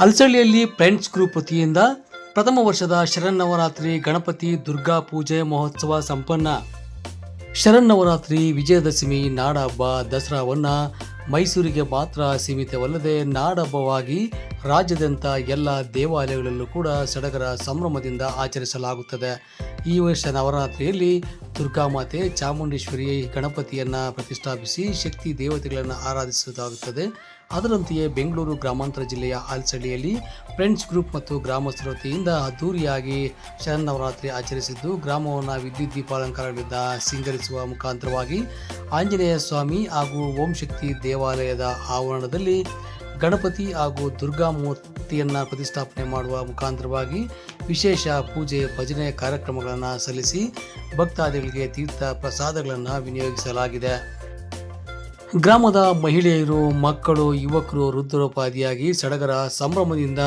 ಹಲಸಳ್ಳಿಯಲ್ಲಿ friends group ವತಿಯಿಂದ ಪ್ರಥಮ ವರ್ಷದ ಶರನ್ನವರಾತ್ರಿ ಗಣಪತಿ ದುರ್ಗಾ ಪೂಜೆ ಮಹೋತ್ಸವ ಸಂಪನ್ನ. ಶರನ್ನವರಾತ್ರಿ ವಿಜಯದಶಮಿ, ನಾಡಹಬ್ಬ, ದಸರಾವನ್ನ, ಮೈಸೂರಿಗೆ ಮಾತ್ರ ಸೀಮಿತವಲ್ಲದೆ ನಾಡಹಬ್ಬವಾಗಿ ರಾಜ್ಯದಂಥ ಎಲ್ಲ ದೇವಾಲಯಗಳಲ್ಲೂ ಕೂಡ ಸಡಗರ ಸಂಭ್ರಮದಿಂದ ಆಚರಿಸಲಾಗುತ್ತದೆ. ಈ ವರ್ಷ ನವರಾತ್ರಿಯಲ್ಲಿ ದುರ್ಗಾಮಾತೆ ಚಾಮುಂಡೇಶ್ವರಿ ಗಣಪತಿಯನ್ನು ಪ್ರತಿಷ್ಠಾಪಿಸಿ ಶಕ್ತಿ ದೇವತೆಗಳನ್ನು ಆರಾಧಿಸುವುದಾಗುತ್ತದೆ. ಅದರಂತೆಯೇ ಬೆಂಗಳೂರು ಗ್ರಾಮಾಂತರ ಜಿಲ್ಲೆಯ ಆಲ್ಸಳ್ಳಿಯಲ್ಲಿ ಫ್ರೆಂಡ್ಸ್ ಗ್ರೂಪ್ ಮತ್ತು ಗ್ರಾಮಸ್ಥರ ವತಿಯಿಂದ ಅದ್ದೂರಿಯಾಗಿ ಶರನ್ನವರಾತ್ರಿ ಆಚರಿಸಿದ್ದು, ಗ್ರಾಮವನ್ನು ವಿದ್ಯುತ್ ದೀಪಾಲಂಕಾರಗಳಿಂದ ಸಿಂಗರಿಸುವ ಮುಖಾಂತರವಾಗಿ ಆಂಜನೇಯ ಸ್ವಾಮಿ ಹಾಗೂ ಓಂ ಶಕ್ತಿ ದೇವಾಲಯದ ಆವರಣದಲ್ಲಿ ಗಣಪತಿ ಹಾಗೂ ದುರ್ಗಾ ಮೂರ್ತಿಯನ್ನು ಪ್ರತಿಷ್ಠಾಪನೆ ಮಾಡುವ ಮುಖಾಂತರವಾಗಿ ವಿಶೇಷ ಪೂಜೆ ಭಜನೆ ಕಾರ್ಯಕ್ರಮಗಳನ್ನು ಸಲ್ಲಿಸಿ ಭಕ್ತಾದಿಗಳಿಗೆ ತೀರ್ಥ ಪ್ರಸಾದಗಳನ್ನು ವಿನಿಯೋಗಿಸಲಾಗಿದೆ. ಗ್ರಾಮದ ಮಹಿಳೆಯರು, ಮಕ್ಕಳು, ಯುವಕರು ವೃದ್ಧರೋಪಾದಿಯಾಗಿ ಸಡಗರ ಸಂಭ್ರಮದಿಂದ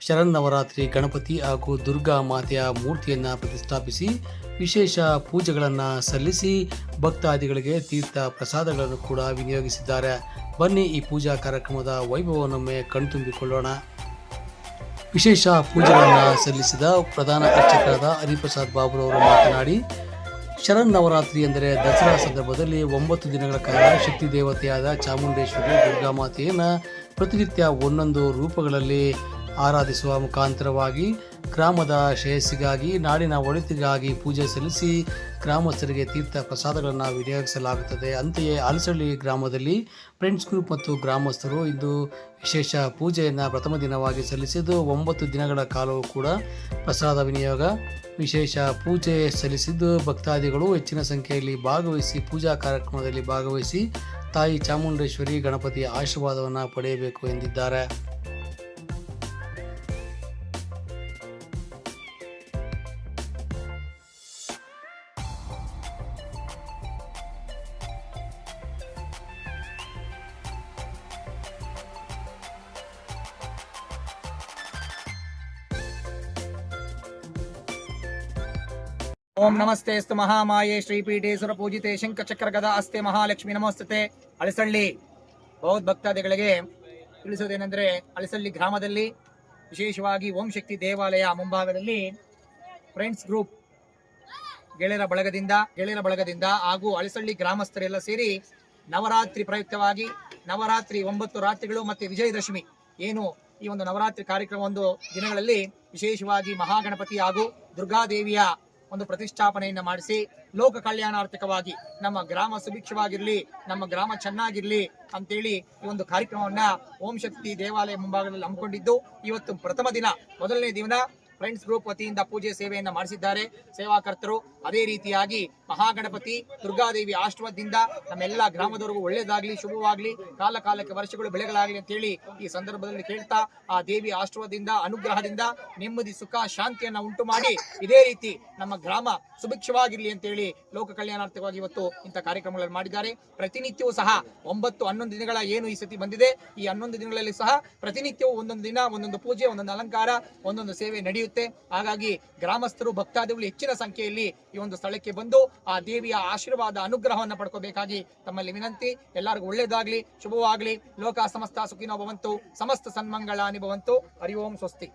ಶರನ್ನವರಾತ್ರಿ ಗಣಪತಿ ಹಾಗೂ ದುರ್ಗಾ ಮಾತೆಯ ಮೂರ್ತಿಯನ್ನು ಪ್ರತಿಷ್ಠಾಪಿಸಿ ವಿಶೇಷ ಪೂಜೆಗಳನ್ನು ಸಲ್ಲಿಸಿ ಭಕ್ತಾದಿಗಳಿಗೆ ತೀರ್ಥ ಪ್ರಸಾದಗಳನ್ನು ಕೂಡ ವಿನಿಯೋಗಿಸಿದ್ದಾರೆ. ಬನ್ನಿ ಈ ಪೂಜಾ ಕಾರ್ಯಕ್ರಮದ ವೈಭವವನ್ನೊಮ್ಮೆ ಕಣ್ತುಂಬಿಕೊಳ್ಳೋಣ. ವಿಶೇಷ ಪೂಜೆಗಳನ್ನು ಸಲ್ಲಿಸಿದ ಪ್ರಧಾನ ಅರ್ಚಕರಾದ ಹರಿಪ್ರಸಾದ್ ಬಾಬುರವರು ಮಾತನಾಡಿ ಶರನ್ನವರಾತ್ರಿ ಎಂದರೆ ದಸರಾ ಸಂದರ್ಭದಲ್ಲಿ ಒಂಬತ್ತು ದಿನಗಳ ಕಾಲ ಶಕ್ತಿ ದೇವತೆಯಾದ ಚಾಮುಂಡೇಶ್ವರಿ ದುರ್ಗಾಮಾತೆಯನ್ನು ಪ್ರತಿನಿತ್ಯ ಒಂದೊಂದು ರೂಪಗಳಲ್ಲಿ ಆರಾಧಿಸುವ ಮುಖಾಂತರವಾಗಿ ಗ್ರಾಮದ ಶ್ರೇಯಸ್ಸಿಗಾಗಿ, ನಾಡಿನ ಒಳಿತಿಗಾಗಿ ಪೂಜೆ ಸಲ್ಲಿಸಿ ಗ್ರಾಮಸ್ಥರಿಗೆ ತೀರ್ಥ ಪ್ರಸಾದಗಳನ್ನು ವಿನಿಯೋಗಿಸಲಾಗುತ್ತದೆ ಅಂತೆಯೇ ಅಲಸಳ್ಳಿ ಗ್ರಾಮದಲ್ಲಿ ಫ್ರೆಂಡ್ಸ್ ಗ್ರೂಪ್ ಮತ್ತು ಗ್ರಾಮಸ್ಥರು ಇಂದು ವಿಶೇಷ ಪೂಜೆಯನ್ನು ಪ್ರಥಮ ದಿನವಾಗಿ ಸಲ್ಲಿಸಿದ್ದು, ಒಂಬತ್ತು ದಿನಗಳ ಕಾಲವೂ ಕೂಡ ಪ್ರಸಾದ ವಿನಿಯೋಗ, ವಿಶೇಷ ಪೂಜೆ ಸಲ್ಲಿಸಿದ್ದು, ಭಕ್ತಾದಿಗಳು ಹೆಚ್ಚಿನ ಸಂಖ್ಯೆಯಲ್ಲಿ ಭಾಗವಹಿಸಿ ಪೂಜಾ ಕಾರ್ಯಕ್ರಮದಲ್ಲಿ ಭಾಗವಹಿಸಿ ತಾಯಿ ಚಾಮುಂಡೇಶ್ವರಿ ಗಣಪತಿಯ ಆಶೀರ್ವಾದವನ್ನು ಪಡೆಯಬೇಕು ಎಂದಿದ್ದಾರೆ. ಓಂ ನಮಸ್ತೆ ಸ್ತು ಮಹಾಮಾಯೆ, ಶ್ರೀಪೀಠೇಶ್ವರ ಪೂಜಿತೆ ಶಂಕ ಚಕ್ರ ಗದಾ ಅಸ್ತೆ ಮಹಾಲಕ್ಷ್ಮಿ, ನಮಸ್ತತೆ. ಅಳಸಳ್ಳಿ, ಬೌದ್ಧ ಭಕ್ತಾದಿಗಳಿಗೆ ತಿಳಿಸೋದೇನೆಂದ್ರೆ, ಅಳಸಳ್ಳಿ ಗ್ರಾಮದಲ್ಲಿ ವಿಶೇಷವಾಗಿ ಓಂ ಶಕ್ತಿ ದೇವಾಲಯ ಮುಂಭಾಗದಲ್ಲಿ ಫ್ರೆಂಡ್ಸ್ ಗ್ರೂಪ್ ಗೆಳೆಯರ ಬಳಗದಿಂದ ಗೆಳೆಯರ ಬಳಗದಿಂದ ಹಾಗೂ ಅಳಸಳ್ಳಿ ಗ್ರಾಮಸ್ಥರೆಲ್ಲ ಸೇರಿ ನವರಾತ್ರಿ ಪ್ರಯುಕ್ತವಾಗಿ ನವರಾತ್ರಿ ಒಂಬತ್ತು ರಾತ್ರಿಗಳು ಮತ್ತೆ ವಿಜಯದಶಮಿ ಏನು ಈ ಒಂದು ನವರಾತ್ರಿ ಕಾರ್ಯಕ್ರಮ ಒಂದು ದಿನಗಳಲ್ಲಿ ವಿಶೇಷವಾಗಿ ಮಹಾಗಣಪತಿ ಹಾಗೂ ದುರ್ಗಾದೇವಿಯ ಒಂದು ಪ್ರತಿಷ್ಠಾಪನೆಯನ್ನ ಮಾಡಿಸಿ ಲೋಕ ಕಲ್ಯಾಣಾರ್ಥಕವಾಗಿ ನಮ್ಮ ಗ್ರಾಮ ಸುಭಿಕ್ಷವಾಗಿರ್ಲಿ, ನಮ್ಮ ಗ್ರಾಮ ಚೆನ್ನಾಗಿರ್ಲಿ ಅಂತೇಳಿ ಈ ಒಂದು ಕಾರ್ಯಕ್ರಮವನ್ನ ಓಂ ಶಕ್ತಿ ದೇವಾಲಯ ಮುಂಭಾಗದಲ್ಲಿ ಹಮ್ಮಿಕೊಂಡಿದ್ದು. ಇವತ್ತು ಪ್ರಥಮ ದಿನ, ಮೊದಲನೇ ದಿನ ಫ್ರೆಂಡ್ಸ್ ಗ್ರೂಪ್ ವತಿಯಿಂದ ಪೂಜೆ ಸೇವೆಯನ್ನು ಮಾಡಿಸಿದ್ದಾರೆ. ಸೇವಾಕರ್ತರು ಅದೇ ರೀತಿಯಾಗಿ ಮಹಾಗಣಪತಿ, ದುರ್ಗಾದೇವಿ ಆಶ್ರಮದಿಂದ ನಮ್ಮೆಲ್ಲ ಗ್ರಾಮದವರೆಗೂ ಒಳ್ಳೇದಾಗ್ಲಿ ಶುಭವಾಗ್ಲಿ ಕಾಲ ಕಾಲಕ್ಕೆ ವರ್ಷಗಳು ಬೆಳೆಗಳಾಗ್ಲಿ ಅಂತ ಹೇಳಿ ಈ ಸಂದರ್ಭದಲ್ಲಿ ಕೇಳ್ತಾ ಆ ದೇವಿ ಆಶ್ರಮದಿಂದ, ಅನುಗ್ರಹದಿಂದ ನೆಮ್ಮದಿ, ಸುಖ, ಶಾಂತಿಯನ್ನ ಉಂಟು ಮಾಡಿ ಇದೇ ರೀತಿ ನಮ್ಮ ಗ್ರಾಮ ಸುಭಿಕ್ಷವಾಗಿರ್ಲಿ ಅಂತ ಹೇಳಿ ಲೋಕ ಕಲ್ಯಾಣಾರ್ಥವಾಗಿ ಇವತ್ತು ಇಂಥ ಕಾರ್ಯಕ್ರಮಗಳನ್ನು ಮಾಡಿದ್ದಾರೆ. ಪ್ರತಿನಿತ್ಯವೂ ಸಹ ಒಂಬತ್ತು, ಹನ್ನೊಂದು ದಿನಗಳ ಏನು ಈ ಸತಿ ಬಂದಿದೆ, ಈ ಹನ್ನೊಂದು ದಿನಗಳಲ್ಲಿ ಸಹ ಪ್ರತಿನಿತ್ಯವೂ ಒಂದೊಂದು ದಿನ, ಒಂದೊಂದು ಪೂಜೆ, ಒಂದೊಂದು ಅಲಂಕಾರ, ಒಂದೊಂದು ಸೇವೆ ನಡೆಯುತ್ತೆ. ಹಾಗಾಗಿ ಗ್ರಾಮಸ್ಥರು, ಭಕ್ತಾದಿಗಳು ಹೆಚ್ಚಿನ ಸಂಖ್ಯೆಯಲ್ಲಿ ಈ ಒಂದು ಸ್ಥಳಕ್ಕೆ ಬಂದು ಆ ದೇವಿಯ ಆಶೀರ್ವಾದ, ಅನುಗ್ರಹವನ್ನು ಪಡ್ಕೋಬೇಕಾಗಿ ತಮ್ಮಲ್ಲಿ ವಿನಂತಿ. ಎಲ್ಲರಿಗೂ ಒಳ್ಳೇದಾಗ್ಲಿ, ಶುಭವಾಗ್ಲಿ. ಲೋಕ ಸಮಸ್ತ ಸುಖಿನೋ ಭವಂತು. ಸಮಸ್ತ ಸನ್ಮಂಗಳ ಭವಂತು ಹರಿ ಓಂ ಸ್ವಸ್ತಿ.